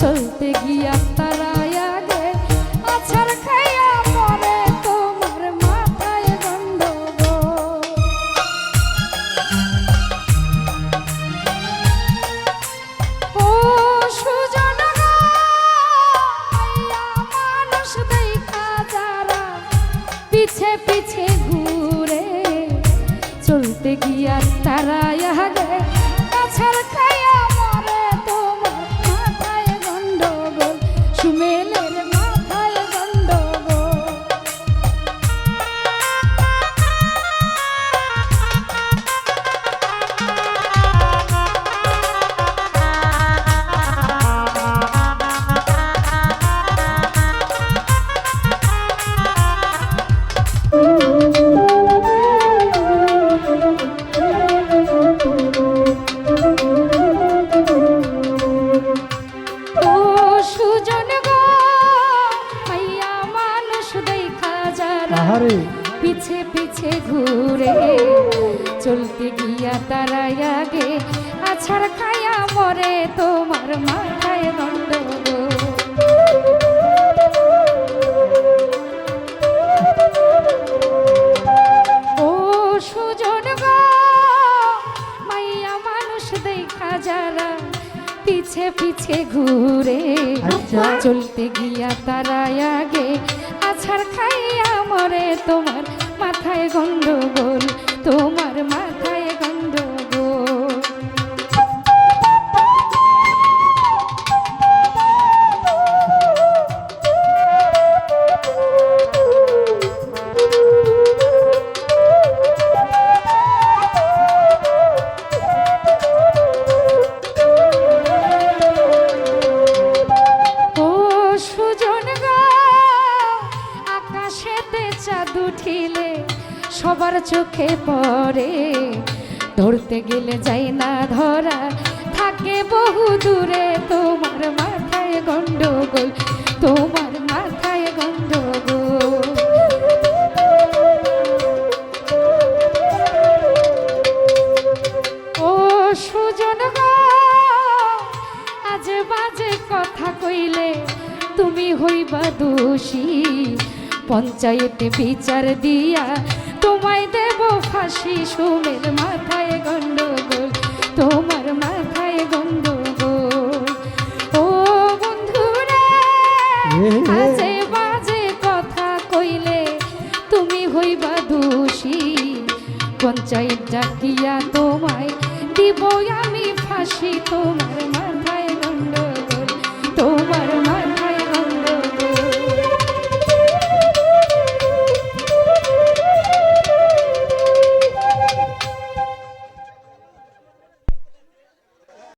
চলতে গিয়া তারা আগে আছাড় খাইয়া মরে তোমার মাথায় গন্ডগোল ও সুজন মানুষ দেখা যারা পিছে পিছে ঘুরে, চলতে গিয়া তারা আগে কাছার খাইয়া আহারে। পিছে পিছে ঘুরে চলতে গিয়া তারা আগে আছাড় খাইয়া মরে তোমার মাথায় গন্ডগোল পিছে ঘুরে আচ্ছা। চলতে গিয়া তারা আগে আছাড় খাইয়া মরে তোমার মাথায় গন্ডগোল সবার চোখে পড়ে। ধরতে গেলে যাই না ধরা, থাকে বহু দূরে। তোমার মাথায় গন্ডগোল, তোমার মাথায় গন্ডগোল। ও সুজন আজ বাজে কথা কইলে তুমি হইবা দোষী। পঞ্চায়েতে বিচার দিয়া তোমায় দেব ফাঁসি সুমের মাথায় গন্ডগোল তোমার মাথায় গন্ডগোল। ও বন্ধুরে আজে বাজে কথা কইলে তুমি হইবা দোষী। পঞ্চায়েত ডাকিয়া তোমায় দিব আমি ফাঁসি তোমার